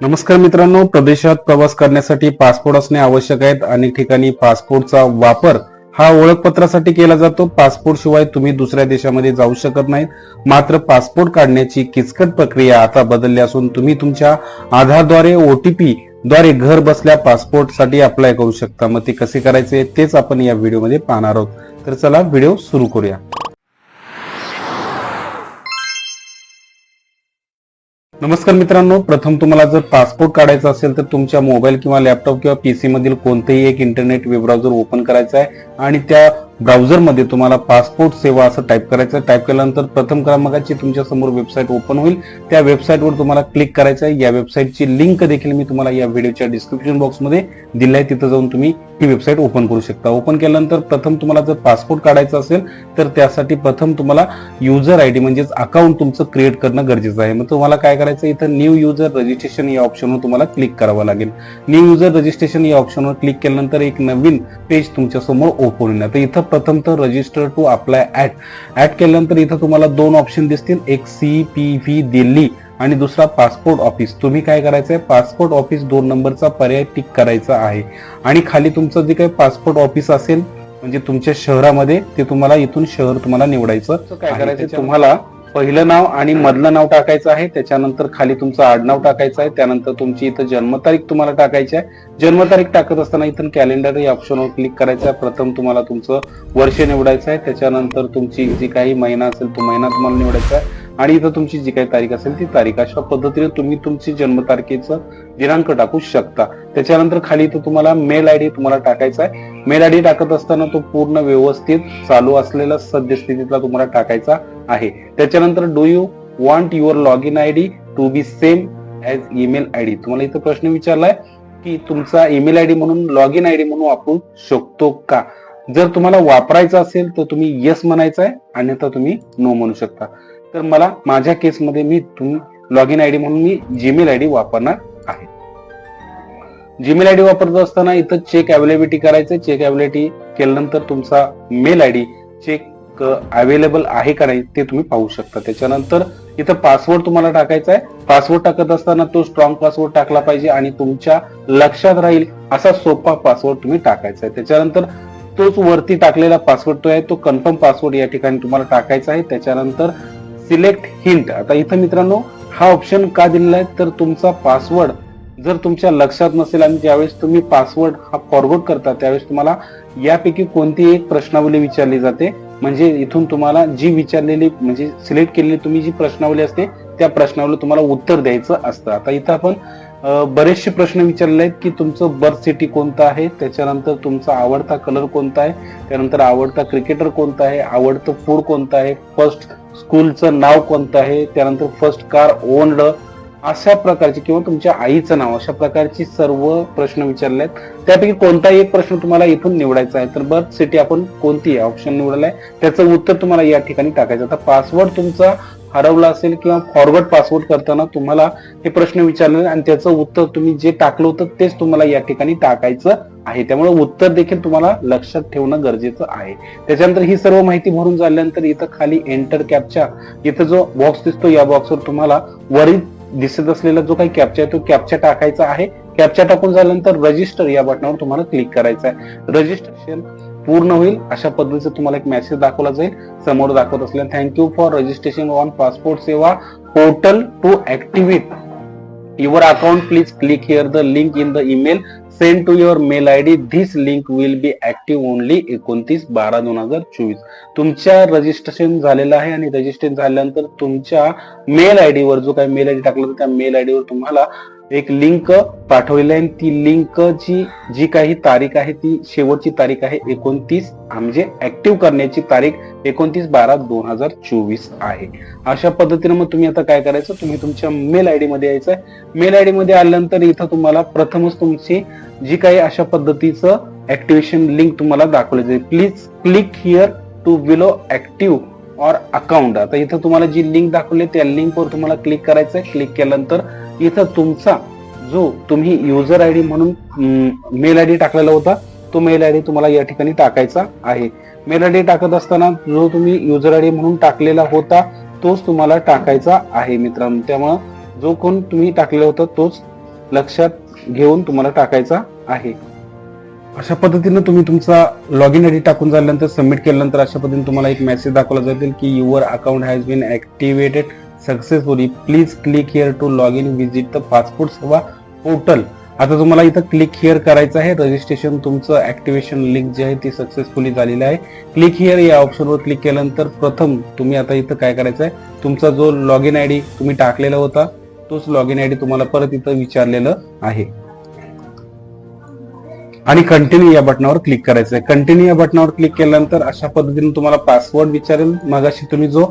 नमस्कार मित्रांनो प्रदेशात प्रवास करण्यासाठी पासपोर्ट असणे आवश्यक आहेत अनेक ठिकाणी पासपोर्टचा वापर हा ओळखपत्रासाठी केला जातो. पासपोर्ट शिवाय तुम्ही दुसऱ्या देशामध्ये जाऊ शकत नाहीत. मात्र पासपोर्ट काढण्याची किचकट प्रक्रिया आता बदलली असून तुम्ही तुमच्या आधारद्वारे ओटीपी द्वारे घर बसल्या पासपोर्टसाठी अप्लाय करू शकता. मग ते कसे करायचे तेच आपण या व्हिडिओमध्ये पाहणार आहोत. तर चला व्हिडिओ सुरू करूया. नमस्कार मित्रांनो प्रथम तुम्हाला जर पासपोर्ट काढायचा असेल तर तुमच्या मोबाईल किंवा लॅपटॉप किंवा पीसी मधील कोणतेही एक इंटरनेट वेब ब्राउझर ओपन करायचा आहे आणि त्या ब्राउझरमध्ये तुम्हाला पासपोर्ट सेवा असं टाईप करायचं आहे. टाईप केल्यानंतर प्रथम क्रमांकाची तुमच्यासमोर वेबसाईट ओपन होईल. त्या वेबसाईटवर तुम्हाला क्लिक करायचं आहे. या वेबसाईटची लिंक देखील मी तुम्हाला या व्हिडिओच्या डिस्क्रिप्शन बॉक्समध्ये दिली आहे. तिथं जाऊन तुम्ही ही वेबसाईट ओपन करू शकता. ओपन केल्यानंतर प्रथम तुम्हाला जर पासपोर्ट काढायचा असेल तर त्यासाठी प्रथम तुम्हाला युजर आय डी म्हणजेच अकाउंट तुमचं क्रिएट करणं गरजेचं आहे. मग तुम्हाला काय करायचं इथं न्यू युजर रजिस्ट्रेशन या ऑप्शनवर तुम्हाला क्लिक करावं लागेल. न्यू युजर रजिस्ट्रेशन या ऑप्शनवर क्लिक केल्यानंतर एक नवीन पेज तुमच्यासमोर ओपन होईल. तर इथं प्रथम तर register to apply at add केल्यानंतर इथं तुम्हाला दोन ऑप्शन दिसतील. एक सी पी व्ही दिल्ली आणि दुसरा पासपोर्ट ऑफिस तुम्ही काय करायचं आहे पासपोर्ट ऑफिस दोन नंबरचा पर्याय टिक करायचा आहे. आणि खाली तुमचं जे काही पासपोर्ट ऑफिस असेल म्हणजे तुमच्या शहरामध्ये ते तुम्हाला इथून शहर तुम्हाला निवडायचं काय. करायचं तुम्हाला पहिलं नाव आणि मधलं नाव टाकायचं आहे. त्याच्यानंतर खाली तुमचं आडनाव टाकायचं आहे. त्यानंतर तुमची इथं जन्मतारीख तुम्हाला टाकायची आहे. जन्मतारीख टाकत असताना इथं कॅलेंडर या ऑप्शनवर क्लिक करायचं आहे. प्रथम तुम्हाला तुमचं वर्ष निवडायचं आहे. त्याच्यानंतर तुमची जी काही महिना असेल तो महिना तुम्हाला निवडायचा आहे. आणि इथं तुमची जी काही तारीख असेल ती तारीख अशा पद्धतीने तुम्ही तुमची जन्मतारखेचं दिनांक टाकू शकता. त्याच्यानंतर खाली इथं तुम्हाला मेल आय डी तुम्हाला टाकायचा आहे. मेल आय डी टाकत असताना तो पूर्ण व्यवस्थित चालू असलेला सद्यस्थितीतला तुम्हाला टाकायचा आहे. त्याच्यानंतर do you want your log in I D to be same as email I D? तुम्हाला इथं प्रश्न विचारलाय की तुमचा ईमेल आय डी म्हणून लॉग इन आय डी म्हणून वापरू शकतो का? जर तुम्हाला वापरायचं असेल तर तुम्ही येस म्हणायचं आहे अन्यथा तुम्ही नो म्हणू शकता. तर मला माझ्या केसमध्ये मी तुम्ही लॉग इन आय डी म्हणून मी जीमेल आय डी वापरणार आहे. जीमेल आय डी वापरत असताना इथं चेक अवेलेबिलिटी करायचं चेक अवेलेबिलिटी केल्यानंतर तुमचा mail I D check available आहे का नाही ते तुम्ही पाहू शकता. त्याच्यानंतर इथं पासवर्ड तुम्हाला टाकायचा आहे. पासवर्ड टाकत असताना तो स्ट्रॉंग पासवर्ड टाकला पाहिजे आणि तुमच्या लक्षात राहील असा सोपा पासवर्ड तुम्ही टाकायचा आहे. त्याच्यानंतर तोच वरती टाकलेला पासवर्ड तो आहे. तो कन्फर्म पासवर्ड या ठिकाणी तुम्हाला टाकायचा आहे. त्याच्यानंतर सिलेक्ट हिंट. आता इथं मित्रांनो हा ऑप्शन का दिलेला आहे? तर तुमचा पासवर्ड जर तुमच्या लक्षात नसेल आणि ज्यावेळेस तुम्ही पासवर्ड हा फॉरवर्ड करता त्यावेळेस तुम्हाला यापैकी कोणती एक प्रश्नावली विचारली जाते. म्हणजे इथून तुम्हाला जी विचारलेली म्हणजे सिलेक्ट केलेली तुम्ही जी प्रश्नावली असते त्या प्रश्नावली तुम्हाला उत्तर द्यायचं असतं. आता इथं आपण बरेचसे प्रश्न विचारले आहेत की तुमचं बर्थ सिटी कोणतं आहे? त्याच्यानंतर तुमचा आवडता कलर कोणता आहे? त्यानंतर आवडता क्रिकेटर कोणता आहे? आवडतं फूड कोणतं आहे? फर्स्ट स्कूलचं नाव कोणतं आहे? त्यानंतर फर्स्ट कार ओनड अशा प्रकारचे किंवा तुमच्या आईचं नाव अशा प्रकारची सर्व प्रश्न विचारले आहेत त्यापैकी कोणताही एक प्रश्न तुम्हाला इथून निवडायचा आहे तर बर्थ सिटी आपण कोणती ऑप्शन निवडलाय. त्याचं उत्तर तुम्हाला या ठिकाणी टाकायचं आता पासवर्ड तुमचा हरवला असेल किंवा फॉरवर्ड पासवर्ड करताना तुम्हाला हे प्रश्न विचारले आणि त्याचं उत्तर तुम्ही जे टाकलं होतं तेच तुम्हाला या ठिकाणी टाकायचं आहे. त्यामुळे उत्तर देखील तुम्हाला लक्षात ठेवणं गरजेचं आहे. त्याच्यानंतर ही सर्व माहिती भरून झाल्यानंतर इथं खाली एंटर कॅपच्या इथं जो बॉक्स दिसतो या बॉक्सवर तुम्हाला वरील दिसत असलेला जो काही कॅप्चा आहे तो कॅप्चा टाकायचा आहे. कॅप्चा टाकून झाल्यानंतर रजिस्टर या बटनावर तुम्हाला क्लिक करायचं आहे. रजिस्ट्रेशन पूर्ण होईल. अशा पद्धतीचा तुम्हाला एक मेसेज दाखवला जाईल. समोर दाखवत असलेला thank you for registration on passport Seva portal to activate your account please click here the link in the email send to your mail I D. This link will be active only एकोणतीस बारा दोन हजार चोवीस. तुमच्या registration झालेलं आहे आणि registration झाल्यानंतर तुमच्या मेल आय डीवर जो काही मेल आय डी टाकला त्या मेल आय वर तुम्हाला एक लिंक पाठवलेली आहे. आणि ती लिंकची जी काही तारीख आहे ती शेवटची तारीख आहे एकोणतीस म्हणजे ऍक्टिव्ह करण्याची तारीख एकोणतीस बारा दोन हजार चोवीस आहे. अशा पद्धतीने मग तुम्ही आता काय करायचं? तुम्ही तुमच्या मेल आय डी मध्ये यायचं आहे. मेल आय डी मध्ये आल्यानंतर इथं तुम्हाला प्रथमच तुमची जी काही अशा पद्धतीचं ऍक्टिव्हेशन लिंक तुम्हाला दाखवली जाईल please click here to below active or account आता इथं तुम्हाला जी लिंक दाखवली त्या लिंकवर तुम्हाला क्लिक करायचं आहे क्लिक केल्यानंतर इथं तुमचा जो तुम्ही युजर आय डी म्हणून मेल आय डी टाकलेला होता तो मेल आय डी तुम्हाला या ठिकाणी टाकायचा आहे. मेल आय डी टाकत असताना जो तुम्ही युजर आय डी म्हणून टाकलेला होता तोच तुम्हाला टाकायचा आहे मित्रांनो. त्यामुळं जो कोण तुम्ही टाकलेला होता तोच लक्षात घेऊन तुम्हाला टाकायचा आहे. अशा पद्धतीनं तुम्ही तुमचा लॉग इन आय डी टाकून झाल्यानंतर सबमिट केल्यानंतर अशा पद्धतीने तुम्हाला एक मेसेज दाखवला जातील की your account has been activated successfully please click here to log in visit the passport Seva portal आता तुम्हाला इथं क्लिक हिअर करायचं आहे. रजिस्ट्रेशन तुमचं ऍक्टिव्हेशन लिंक जे आहे ती सक्सेसफुली झालेली आहे. क्लिक हिअर या ऑप्शनवर क्लिक केल्यानंतर प्रथम तुम्ही आता इथं काय करायचं आहे तुमचा जो लॉग इन आय डी तुम्ही टाकलेला होता तोच लॉग इन आय डी तुम्हाला परत इथं विचारलेलं आहे. आणि कंटिन्यू या बटनावर क्लिक करायचं आहे कंटिन्यू या बटनावर क्लिक केल्यानंतर अशा पद्धतीने तुम्हाला पासवर्ड विचारेल. मगाशी तुम्ही जो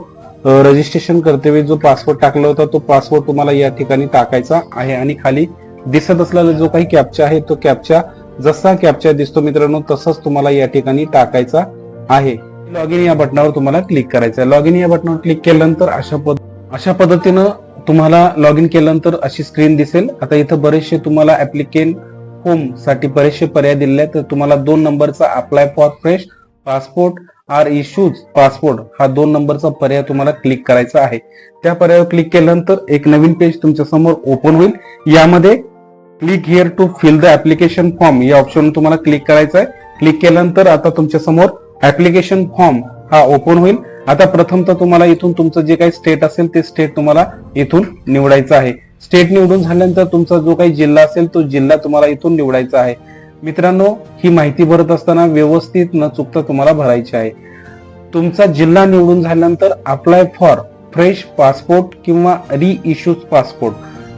रजिस्ट्रेशन करते जो पासवर्ड टाकला होता तो पासवर्ड तुम्हाला या ठिकाणी टाकायचा आहे. आणि खाली दिसत असलेला जो काही कॅप्चा आहे तो कॅप्चा जसा कॅप्चा दिसतो मित्रांनो तसंच तुम्हाला या ठिकाणी टाकायचा आहे. लॉग इन या बटनावर तुम्हाला क्लिक करायचं आहे लॉग इन या बटनावर क्लिक केल्यानंतर अशा पद अशा पद्धतीनं तुम्हाला लॉग इन केल्यानंतर अशी स्क्रीन दिसेल. आता इथं बरेचसे तुम्हाला ऍप्लिकेन होमसाठी बरेचसे पर्याय दिलेले आहेत. तर तुम्हाला दोन नंबरचा apply for fresh passport or issues passport हा दोन नंबरचा पर्याय तुम्हाला क्लिक करायचा आहे. त्या पर्यायावर क्लिक केल्यानंतर एक नवीन पेज तुमच्यासमोर ओपन होईल. यामध्ये click here to fill the application form या ऑप्शन तुम्हाला क्लिक करायचं आहे. क्लिक केल्यानंतर आता तुमच्यासमोर ऍप्लिकेशन फॉर्म हा ओपन होईल. आता प्रथम तर तुम्हाला इथून तुमचं जे काही स्टेट असेल ते स्टेट तुम्हाला इथून निवडायचं आहे. स्टेट निवडून झाल्यानंतर तुमचा जो काही जिल्हा असेल तो जिल्हा तुम्हाला इथून निवडायचा आहे. मित्रांनो ही माहिती भरत असताना व्यवस्थित न चुकता तुम्हाला भरायची आहे. तुमचा जिल्हा निवडून झाल्यानंतर अप्लाय फॉर फ्रेश पासपोर्ट किंवा री इश्यूज पासपोर्ट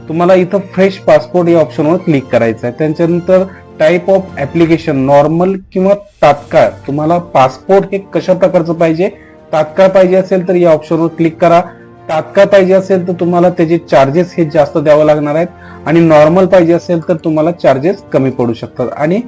तुम्हाला इथं फ्रेश पासपोर्ट या ऑप्शनवर क्लिक करायचं आहे. त्याच्यानंतर टाईप ऑफ ऍप्लिकेशन नॉर्मल किंवा तात्काळ तुम्हाला पासपोर्ट हे कशा प्रकारचं पाहिजे? तात्काळ पाहिजे असेल तर या ऑप्शनवर क्लिक करा. तात्काळ पाहिजे असेल तर तुम्हाला त्याचे चार्जेस हे जास्त द्यावं लागणार आहेत. आणि नॉर्मल पाहिजे असेल तर तुम्हाला चार्जेस कमी पडू शकतात. आणि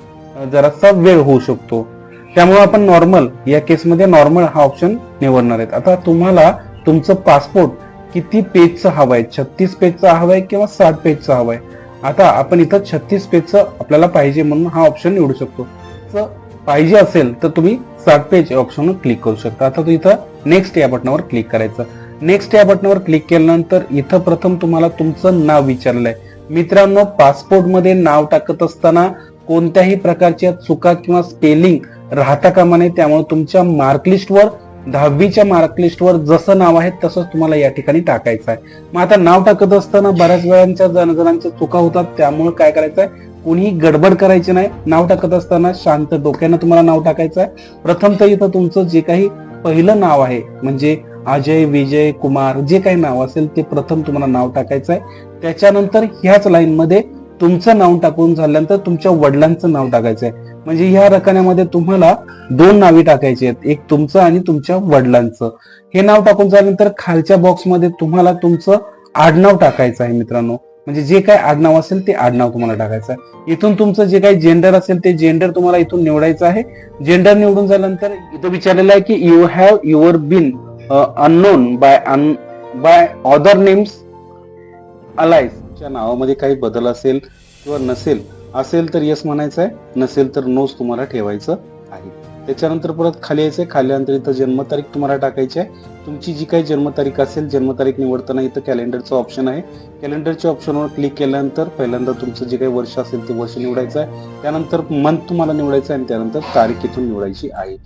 जरासा वेळ होऊ शकतो. त्यामुळे आपण नॉर्मल या केसमध्ये नॉर्मल हा ऑप्शन निवडणार आहेत. आता तुम्हाला तुमचं पासपोर्ट किती पेजचं हवं आहे? छत्तीस पेजचा हवं आहे किंवा साठ पेजचा हवं आहे? आता आपण इथं छत्तीस पेजचं आपल्याला पाहिजे म्हणून हा ऑप्शन निवडू शकतो. पाहिजे असेल तर तुम्ही साठ पेज ऑप्शनवर क्लिक करू शकता. आता तू इथं नेक्स्ट या बटनावर क्लिक करायचं. नेक्स्ट या बटनावर क्लिक केल्यानंतर इथं प्रथम तुम्हाला तुमचं नाव विचारलंय. मित्रांनो पासपोर्टमध्ये नाव टाकत असताना कोणत्याही प्रकारच्या चुका किंवा स्पेलिंग राहता कामा नये. त्यामुळे तुमच्या मार्कलिस्टवर दहावीच्या मार्कलिस्टवर जसं नाव आहे तसंच तुम्हाला या ठिकाणी टाकायचं आहे. मग आता नाव टाकत असताना बऱ्याच वेळांच्या जणजणांच्या चुका होतात त्यामुळे काय करायचं आहे कोणीही गडबड करायची नाही. नाव टाकत असताना शांत डोक्यानं तुम्हाला नाव टाकायचं आहे प्रथम तर इथं तुमचं जे काही पहिलं नाव आहे म्हणजे अजय विजय कुमार जे काही नाव असेल ते प्रथम तुम्हाला नाव टाकायचं आहे त्याच्यानंतर ह्याच लाईनमध्ये तुमचं नाव टाकून झाल्यानंतर तुमच्या वडिलांचं नाव टाकायचं आहे. म्हणजे ह्या रकान्यामध्ये तुम्हाला दोन नावे टाकायची आहेत. एक तुमचं आणि तुमच्या वडिलांचं. हे नाव टाकून झाल्यानंतर खालच्या बॉक्समध्ये तुम्हाला तुमचं आडनाव टाकायचं आहे मित्रांनो. म्हणजे जे काय आडनाव असेल ते आडनाव तुम्हाला टाकायचं आहे. इथून तुमचं जे काही जेंडर असेल ते जेंडर तुम्हाला इथून निवडायचं आहे. जेंडर निवडून झाल्यानंतर इथं विचारलेलं आहे की you have your been unknown by an by other names aliases नावामध्ये काही बदल असेल किंवा नसेल असेल तर येस म्हणायचं आहे नसेल तर नोच तुम्हाला ठेवायचं आहे. त्याच्यानंतर परत खाली यायचंय आहे खाल्यानंतर इथं जन्मतारीख तुम्हाला टाकायची आहे तुमची जी काही जन्मतारीख असेल जन्मतारीख निवडताना इथं कॅलेंडरचं ऑप्शन आहे. कॅलेंडरच्या ऑप्शनवर क्लिक केल्यानंतर पहिल्यांदा तुमचं जे काही वर्ष असेल ते वर्ष निवडायचं आहे त्यानंतर मंथ तुम्हाला निवडायचं आहे आणि त्यानंतर तारीख इथून निवडायची आहे.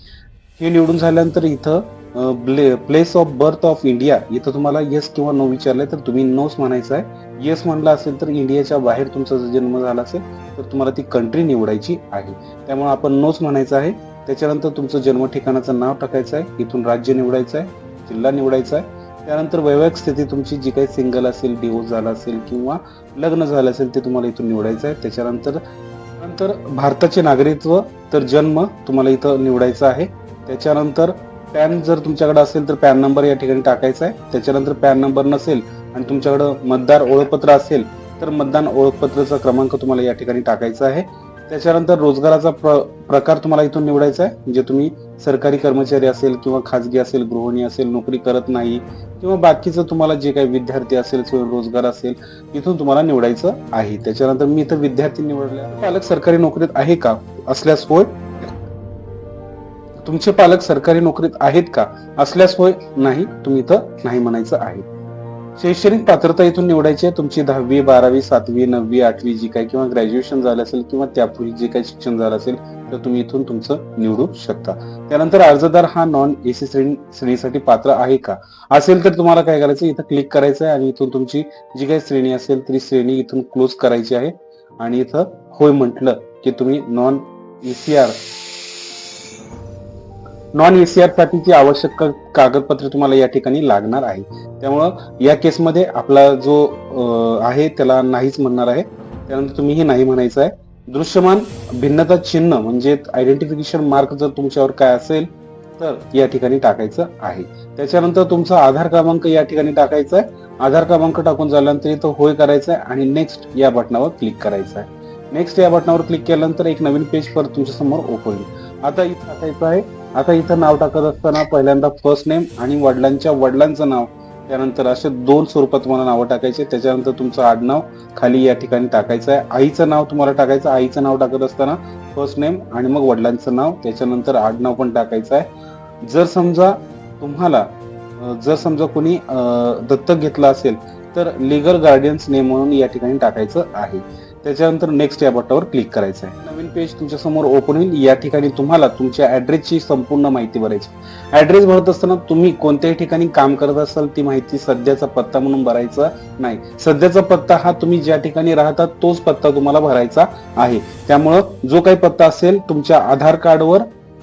हे निवडून झाल्यानंतर इथं place of birth of India इथं तुम्हाला येस किंवा नो विचारलंय तर तुम्ही नोच म्हणायचं आहे. येस म्हणलं असेल तर इंडियाच्या बाहेर तुमचा जर जन्म झाला असेल तर तुम्हाला ती कंट्री निवडायची आहे. त्यामुळे आपण नोच म्हणायचं आहे. त्याच्यानंतर तुमचं जन्म ठिकाणाचं नाव टाकायचं आहे. इथून राज्य निवडायचं आहे. जिल्हा निवडायचा आहे. त्यानंतर वैवाहिक स्थिती तुमची जी काही सिंगल असेल डिवोर्स झाला असेल किंवा लग्न झालं असेल ते तुम्हाला इथून निवडायचं आहे. त्याच्यानंतर नंतर भारताचे नागरिकत्व तर जन्म तुम्हाला इथं निवडायचं आहे. त्याच्यानंतर पॅन जर तुमच्याकडे असेल तर पॅन नंबर या ठिकाणी टाकायचा आहे. त्याच्यानंतर पॅन नंबर नसेल आणि तुमच्याकडं मतदार ओळखपत्र असेल तर मतदान ओळखपत्राचा क्रमांक तुम्हाला या ठिकाणी टाकायचा आहे. त्याच्यानंतर रोजगाराचा प्र प्रकार तुम्हाला इथून निवडायचा आहे. म्हणजे तुम्ही सरकारी कर्मचारी असेल किंवा खाजगी असेल गृहिणी असेल नोकरी करत नाही किंवा बाकीचं तुम्हाला जे काही विद्यार्थी असेल रोजगार असेल इथून तुम्हाला निवडायचं आहे. त्याच्यानंतर मी इथं विद्यार्थी निवडले पालक सरकारी नोकरीत आहे का? असल्यास होय. तुमचे पालक सरकारी नोकरीत आहेत का? असल्यास होय नाही तुम्ही इथं नाही म्हणायचं आहे. शैक्षणिक पात्रता इथून निवडायची आहे. तुमची दहावी बारावी सातवी नववी आठवी जी काय किंवा ग्रॅज्युएशन झालं असेल किंवा त्यापूर्वी जे काही शिक्षण झालं असेल तर तुम्ही इथून तुमचं निवडू शकता. त्यानंतर अर्जदार हा नॉन एसी श्रेणी श्रेणीसाठी पात्र आहे का? असेल तर तुम्हाला काय करायचं? इथं क्लिक करायचं आहे आणि इथून तुमची जी काही श्रेणी असेल ती श्रेणी इथून क्लोज करायची आहे. आणि इथं होय म्हटलं की तुम्ही नॉन एसीआर नॉन एसीआर साठीची आवश्यक कागदपत्रे तुम्हाला या ठिकाणी लागणार आहे. त्यामुळं या केसमध्ये आपला जो आहे त्याला नाहीच म्हणणार आहे. त्यानंतर तुम्ही हे नाही म्हणायचं आहे. दृश्यमान भिन्नता चिन्ह म्हणजे आयडेंटिफिकेशन मार्क जर तुमच्यावर काय असेल तर या ठिकाणी टाकायचं आहे. त्याच्यानंतर तुमचा आधार क्रमांक या ठिकाणी टाकायचा आहे. आधार क्रमांक टाकून झाल्यानंतर इथं होय करायचं आहे आणि नेक्स्ट या बटनावर क्लिक करायचं आहे. नेक्स्ट या बटनावर क्लिक केल्यानंतर एक नवीन पेज परत तुमच्यासमोर ओपन होईल. आता इथं टाकायचं आहे. आता इथं नाव टाकत असताना पहिल्यांदा फर्स्ट नेम आणि वडिलांच्या वडिलांचं नाव त्यानंतर असे दोन स्वरूपात तुम्हाला नावं टाकायचे त्याच्यानंतर तुमचं आडनाव खाली या ठिकाणी टाकायचं आहे. आईचं नाव तुम्हाला टाकायचं आईचं नाव टाकत असताना फर्स्ट नेम आणि मग वडिलांचं नाव त्याच्यानंतर आडनाव पण टाकायचं आहे. जर समजा तुम्हाला जर समजा कोणी दत्तक घेतला असेल तर लिगल गार्डियन्स नेम म्हणून या ठिकाणी टाकायचं आहे. त्याच्यानंतर नेक्स्ट या बटनावर क्लिक करायचं आहे नवीन पेज तुमच्यासमोर ओपन होईल. या ठिकाणी तुम्हाला तुमच्या ऍड्रेसची संपूर्ण माहिती भरायची ऍड्रेस भरत असताना तुम्ही कोणत्याही ठिकाणी काम करत असाल ती माहिती सध्याचा पत्ता म्हणून भरायचा नाही. सध्याचा पत्ता हा तुम्ही ज्या ठिकाणी राहतात तोच पत्ता तुम्हाला भरायचा आहे. त्यामुळं जो काही पत्ता असेल तुमच्या आधार कार्डवर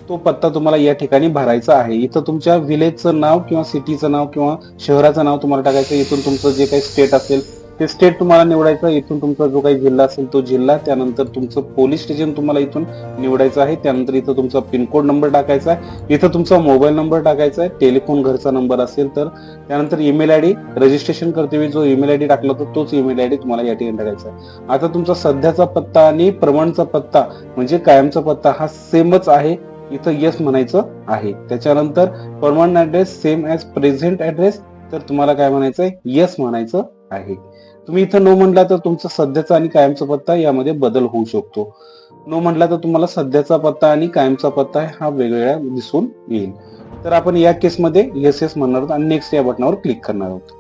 तो पत्ता तुम्हाला या ठिकाणी भरायचा आहे. इथं तुमच्या विलेजचं नाव किंवा सिटीचं नाव किंवा शहराचं नाव तुम्हाला टाकायचं इथून तुमचं जे काही स्टेट असेल ते स्टेट तुम्हाला निवडायचं इथून तुमचा जो काही जिल्हा असेल तो जिल्हा. त्यानंतर तुमचं पोलीस स्टेशन तुम्हाला इथून निवडायचं आहे. त्यानंतर इथं तुमचा पिनकोड नंबर टाकायचा आहे. इथं तुमचा मोबाईल नंबर टाकायचा आहे. टेलिफोन घरचा नंबर असेल तर. त्यानंतर ईमेल आय डी रजिस्ट्रेशन करतेवेळी जो ईमेल आय डी टाकला होता तोच ईमेल आय डी तुम्हाला या ठिकाणी टाकायचा आहे. आता तुमचा सध्याचा पत्ता आणि प्रमाणचा पत्ता म्हणजे कायमचा पत्ता हा सेमच आहे. इथं येस म्हणायचं आहे. त्याच्यानंतर permanent address same as present address तर तुम्हाला काय म्हणायचं आहे? येस म्हणायचं आहे. तुम्ही इथं नो म्हणला तर तुमचा सध्याचा आणि कायमचा पत्ता यामध्ये बदल होऊ शकतो. नो म्हणला तर तुम्हाला सध्याचा पत्ता आणि कायमचा पत्ता हा वेगवेगळ्या दिसून येईल. तर आपण या केसमध्ये येस येस म्हणणार आहोत आणि नेक्स्ट या बटनावर क्लिक करणार आहोत.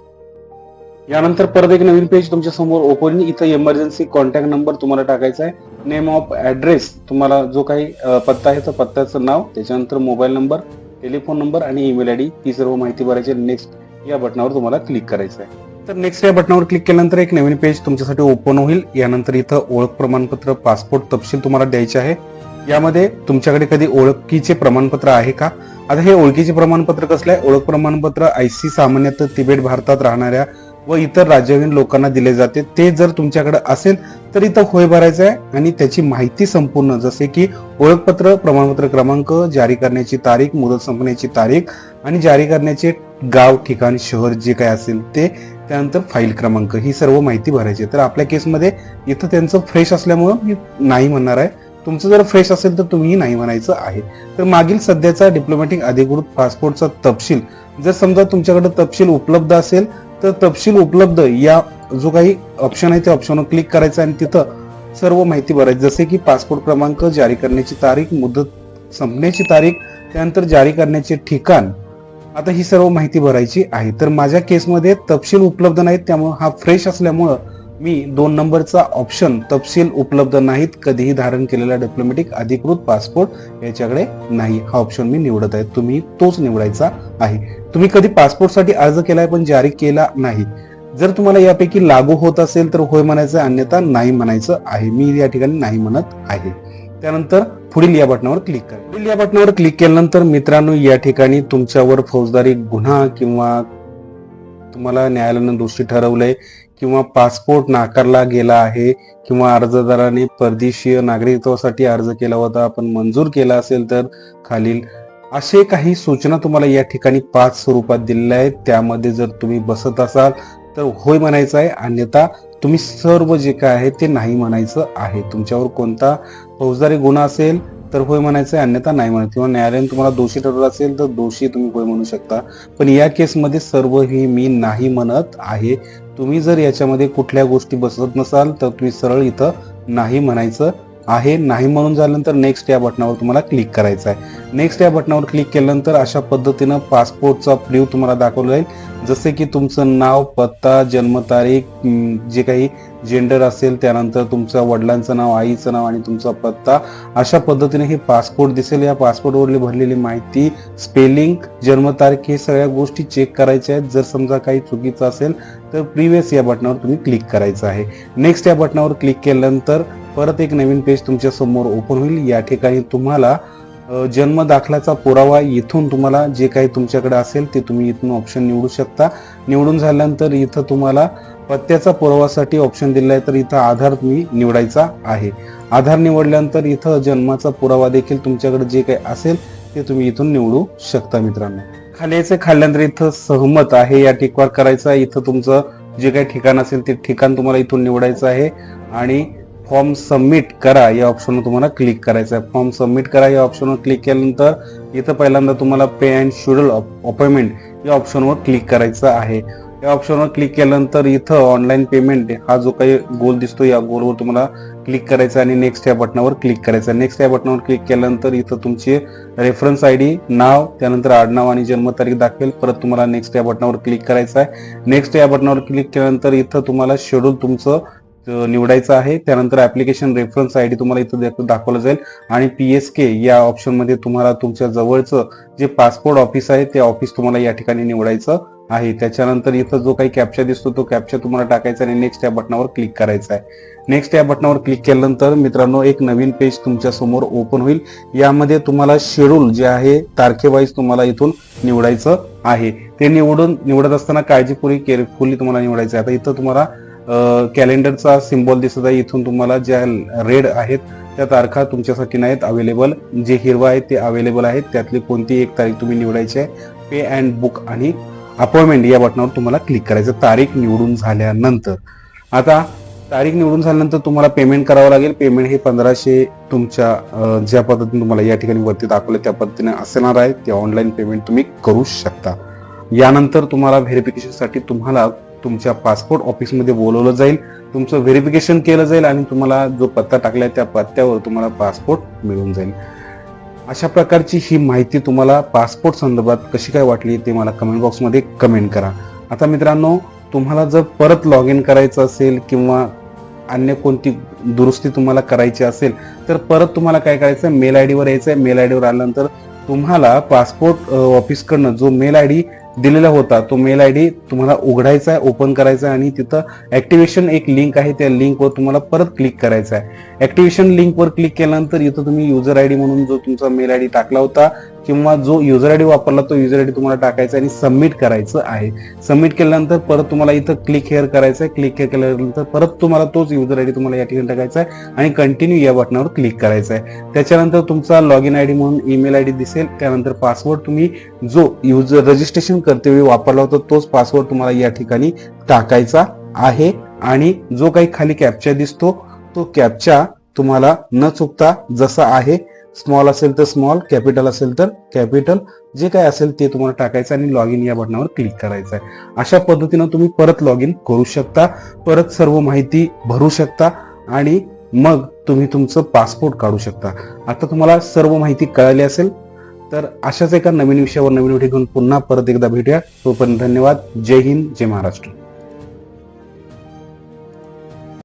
यानंतर परत एक नवीन पेज तुमच्यासमोर ओपन इथं इमर्जन्सी कॉन्टॅक्ट नंबर तुम्हाला टाकायचा आहे. नेम ऑफ ऍड्रेस तुम्हाला जो काही पत्ता आहे त्या पत्त्याचं नाव त्याच्यानंतर मोबाईल नंबर टेलिफोन नंबर आणि ईमेल आय डी ही सर्व माहिती भरायची नेक्स्ट या बटनावर तुम्हाला क्लिक करायचं आहे. तर नेक्स्ट या बटनावर क्लिक केल्यानंतर एक नवीन पेज तुमच्यासाठी ओपन होईल. यानंतर इथं ओळख प्रमाणपत्र पासपोर्ट तपशील तुम्हाला द्यायचे आहे. यामध्ये तुमच्याकडे कधी ओळखीचे प्रमाणपत्र आहे का? आता हे ओळखीचे प्रमाणपत्र कसलं आहे? ओळख प्रमाणपत्र आयसी सामान्यतः तिबेट भारतात राहणाऱ्या व इतर राज्यातील लोकांना दिले जाते. ते जर तुमच्याकडे असेल तर इथं होय भरायचं आहे आणि त्याची माहिती संपूर्ण जसे की ओळखपत्र प्रमाणपत्र क्रमांक जारी करण्याची तारीख मुदत संपण्याची तारीख आणि जारी करण्याचे गाव ठिकाण शहर जे काय असेल ते त्यानंतर फाईल क्रमांक ही सर्व माहिती भरायची तर आपल्या केसमध्ये इथं त्यांचं फ्रेश असल्यामुळं मी नाही म्हणणार आहे. तुमचं जर फ्रेश असेल तर तुम्ही नाही म्हणायचं आहे. तर मागील सध्याचा डिप्लोमॅटिक अधिकृत पासपोर्टचा तपशील जर समजा तुमच्याकडे तपशील उपलब्ध असेल तर तपशील उपलब्ध या जो काही ऑप्शन आहे त्या ऑप्शनवर क्लिक करायचं आणि तिथं सर्व माहिती भरायची. जसे की पासपोर्ट क्रमांक जारी करण्याची तारीख मुदत संपण्याची तारीख त्यानंतर जारी करण्याचे ठिकाण आता ही सर्व माहिती भरायची आहे. तर माझ्या केसमध्ये तपशील उपलब्ध नाहीत त्यामुळे हा फ्रेश असल्यामुळं मी दोन नंबरचा ऑप्शन तपशील उपलब्ध नाहीत कधीही धारण केलेला डिप्लोमॅटिक अधिकृत पासपोर्ट याच्याकडे नाही. हा ऑप्शन मी निवडत आहे. तुम्ही तोच निवडायचा आहे. तुम्ही कधी पासपोर्टसाठी अर्ज केलाय पण जारी केला नाही. जर तुम्हाला यापैकी लागू होत असेल तर होय म्हणायचं अन्यथा नाही म्हणायचं आहे. मी या ठिकाणी नाही म्हणत आहे. त्यानंतर पुढील या बटनावर क्लिक करा. पुढील या बटनावर क्लिक केल्यानंतर मित्रांनो या ठिकाणी तुमच्यावर फौजदारी गुन्हा किंवा तुम्हाला न्यायालयानं दोषी ठरवलंय किंवा पासपोर्ट नाकारला गेला आहे किंवा अर्जदाराने परदेशीय नागरिकत्वासाठी अर्ज केला होता आपण मंजूर केला असेल तर खालील असे काही सूचना तुम्हाला या ठिकाणी पाच स्वरूपात दिलेल्या आहेत. त्यामध्ये जर तुम्ही बसत असाल तर होय म्हणायचं आहे. अन्यथा तुम्ही सर्व जे काय आहे ते नाही म्हणायचं आहे. तुमच्यावर कोणता फौजदारी गुन्हा असेल तर होय म्हणायचं आहे अन्यथा नाही म्हणायचं. किंवा न्यायालयाने तुम्हाला दोषी ठरवलं असेल तर दोषी तुम्ही होय म्हणू शकता. पण या केसमध्ये सर्व ही मी नाही म्हणत आहे. तुम्ही जर याच्यामध्ये कुठल्या गोष्टी बसत नसाल तर तुम्ही सरळ इथं नाही म्हणायचं. आहे. नाही म्हणून झाल्यानंतर नेक्स्ट या बटनावर तुम्हाला क्लिक करायचं आहे. नेक्स्ट या बटनावर क्लिक केल्यानंतर अशा पद्धतीनं पासपोर्टचा प्रिव्ह तुम्हाला दाखवलं जाईल. जसे की तुमचं नाव पत्ता जन्मतारीख जे काही जेंडर असेल त्यानंतर तुमचं वडिलांचं नाव आईचं नाव आणि तुमचा पत्ता. अशा पद्धतीने हे पासपोर्ट दिसेल. या पासपोर्टवरली भरलेली माहिती स्पेलिंग जन्मतारीख हे सगळ्या गोष्टी चेक करायच्या आहेत. जर समजा काही चुकीचं असेल तर प्रिव्हियस या बटनावर तुम्ही क्लिक करायचं आहे. नेक्स्ट या बटनावर क्लिक केल्यानंतर परत एक नवीन पेज तुमच्यासमोर ओपन होईल. या ठिकाणी तुम्हाला जन्म दाखल्याचा पुरावा इथून तुम्हाला जे काही तुमच्याकडे असेल ते तुम्ही इथून ऑप्शन निवडू शकता. निवडून झाल्यानंतर इथं तुम्हाला पत्त्याचा पुरावासाठी ऑप्शन दिला आहे तर इथं आधार तुम्ही निवडायचा आहे. आधार निवडल्यानंतर इथं जन्माचा पुरावा देखील तुमच्याकडे जे काही असेल ते तुम्ही इथून निवडू शकता मित्रांनो. खाली यायचं खाल्ल्यानंतर इथं सहमत आहे या टिकवार करायचा. आहे इथं तुमचं जे काही ठिकाण असेल ते ठिकाण तुम्हाला इथून निवडायचं आहे. आणि फॉर्म सबमिट करा या ऑप्शनवर तुम्हाला क्लिक करायचं आहे. फॉर्म सबमिट करा या ऑप्शनवर क्लिक केल्यानंतर इथं पहिल्यांदा तुम्हाला पे अँड शेड्यूल अपॉइंटमेंट या ऑप्शनवर क्लिक करायचं आहे. या ऑप्शनवर क्लिक केल्यानंतर इथं ऑनलाईन पेमेंट हा जो काही गोल दिसतो या गोलवर तुम्हाला क्लिक करायचं आणि नेक्स्ट या बटनावर क्लिक करायचं नेक्स्ट या बटनावर क्लिक केल्यानंतर इथं तुमची रेफरन्स आय डी नाव त्यानंतर आडनाव आणि जन्मतारीख दाखवेल. परत तुम्हाला नेक्स्ट या बटनावर क्लिक करायचं आहे. नेक्स्ट या बटनावर क्लिक केल्यानंतर इथं तुम्हाला शेड्यूल तुमचं निवडायचं आहे. त्यानंतर ऍप्लिकेशन रेफरन्स आय डी तुम्हाला इथं दाखवलं जाईल. आणि पी एस के या ऑप्शनमध्ये तुम्हाला तुमच्या जवळचं जे पासपोर्ट ऑफिस आहे ते ऑफिस तुम्हाला या ठिकाणी निवडायचं आहे. त्याच्यानंतर इथं जो काही कॅप्चा दिसतो तो कॅप्चा तुम्हाला टाकायचा आणि नेक्स्ट या बटनावर क्लिक करायचा आहे. नेक्स्ट या बटनावर क्लिक केल्यानंतर मित्रांनो एक नवीन पेज तुमच्यासमोर ओपन होईल. यामध्ये तुम्हाला शेड्यूल जे आहे तारखेवाईज तुम्हाला इथून निवडायचं आहे. ते निवडून निवडत असताना काळजीपूर्वी केअरफुली तुम्हाला निवडायचं आहे. आता इथं तुम्हाला कॅलेंडरचा सिम्बॉल दिसत आहे. इथून तुम्हाला ज्या रेड आहेत त्या तारखा तुमच्यासाठी नाहीत अवेलेबल जे हिरवा आहे ते अवेलेबल आहेत. त्यातली कोणती एक तारीख तुम्ही निवडायची आहे पे अँड बुक आणि अपॉइंटमेंट या बटनावर तुम्हाला क्लिक करायचं. तारीख निवडून झाल्यानंतर. आता तारीख निवडून झाल्यानंतर तुम्हाला पेमेंट करावं लागेल. पेमेंट हे पंधराशे तुमच्या ज्या पद्धतीने तुम्हाला या ठिकाणी वरती दाखवलं त्या पद्धतीने असणार आहे. ते ऑनलाईन पेमेंट तुम्ही करू शकता. यानंतर तुम्हाला व्हेरिफिकेशनसाठी तुम्हाला तुमच्या पासपोर्ट ऑफिसमध्ये बोलवलं जाईल तुमचं व्हेरिफिकेशन केलं जाईल आणि तुम्हाला जो पत्ता टाकलाय त्या पत्त्यावर तुम्हाला पासपोर्ट मिळून जाईल. अशा प्रकारची ही माहिती तुम्हाला पासपोर्ट संदर्भात कशी काय वाटली ते मला कमेंट बॉक्समध्ये कमेंट करा. आता मित्रांनो तुम्हाला जर परत लॉग इन करायचं असेल किंवा अन्य कोणती दुरुस्ती तुम्हाला करायची असेल तर परत तुम्हाला काय करायचं मेल आय डीवर यायचं आहे मेल आय डीवर आल्यानंतर तुम्हाला पासपोर्ट ऑफिसकडनं जो मेल आय डी दिलेला होता. तो मेल आय डी तुम्हाला उघडायचा आहे ओपन करायचा आहे आणि तिथं ऍक्टिव्हेशन एक लिंक आहे. त्या लिंकवर तुम्हाला परत क्लिक करायचं आहे. ऍक्टिव्हेशन लिंकवर क्लिक केल्यानंतर इथं तुम्ही युजर आय डी म्हणून जो तुमचा मेल आय डी टाकला होता किंवा जो युजर आय डी वापरला तो युजर आय डी तुम्हाला टाकायचा आहे आणि सबमिट करायचं आहे. सबमिट केल्यानंतर परत तुम्हाला इथं क्लिक हेअर करायचं आहे क्लिक हेअर केल्यानंतर परत तुम्हाला तोच युजर आय डी तुम्हाला या ठिकाणी टाकायचा आहे आणि कंटिन्यू या बटनावर क्लिक करायचं आहे त्याच्यानंतर तुमचा लॉग इन आय डी म्हणून ईमेल आय डी दिसेल. त्यानंतर पासवर्ड तुम्ही जो युजर रजिस्ट्रेशन करतेवेळी वापरला होता तोच पासवर्ड तुम्हाला या ठिकाणी टाकायचा आहे. आणि जो काही खाली कॅप्चा दिसतो तो कॅप्चा तुम्हाला न चुकता जसा आहे स्मॉल असेल तर स्मॉल कॅपिटल असेल तर कॅपिटल जे काय असेल ते तुम्हाला टाकायचं आणि लॉग इन या बटनावर क्लिक करायचं आहे. अशा पद्धतीनं तुम्ही परत लॉग इन करू शकता परत सर्व माहिती भरू शकता आणि मग तुम्ही तुमचं पासपोर्ट काढू शकता. आता तुम्हाला सर्व माहिती कळाली असेल तर अशाच एका नवीन विषयावर नवीन व्हिडिओ घेऊन पुन्हा परत एकदा भेटूया. तोपर्यंत धन्यवाद. जय हिंद जय महाराष्ट्र.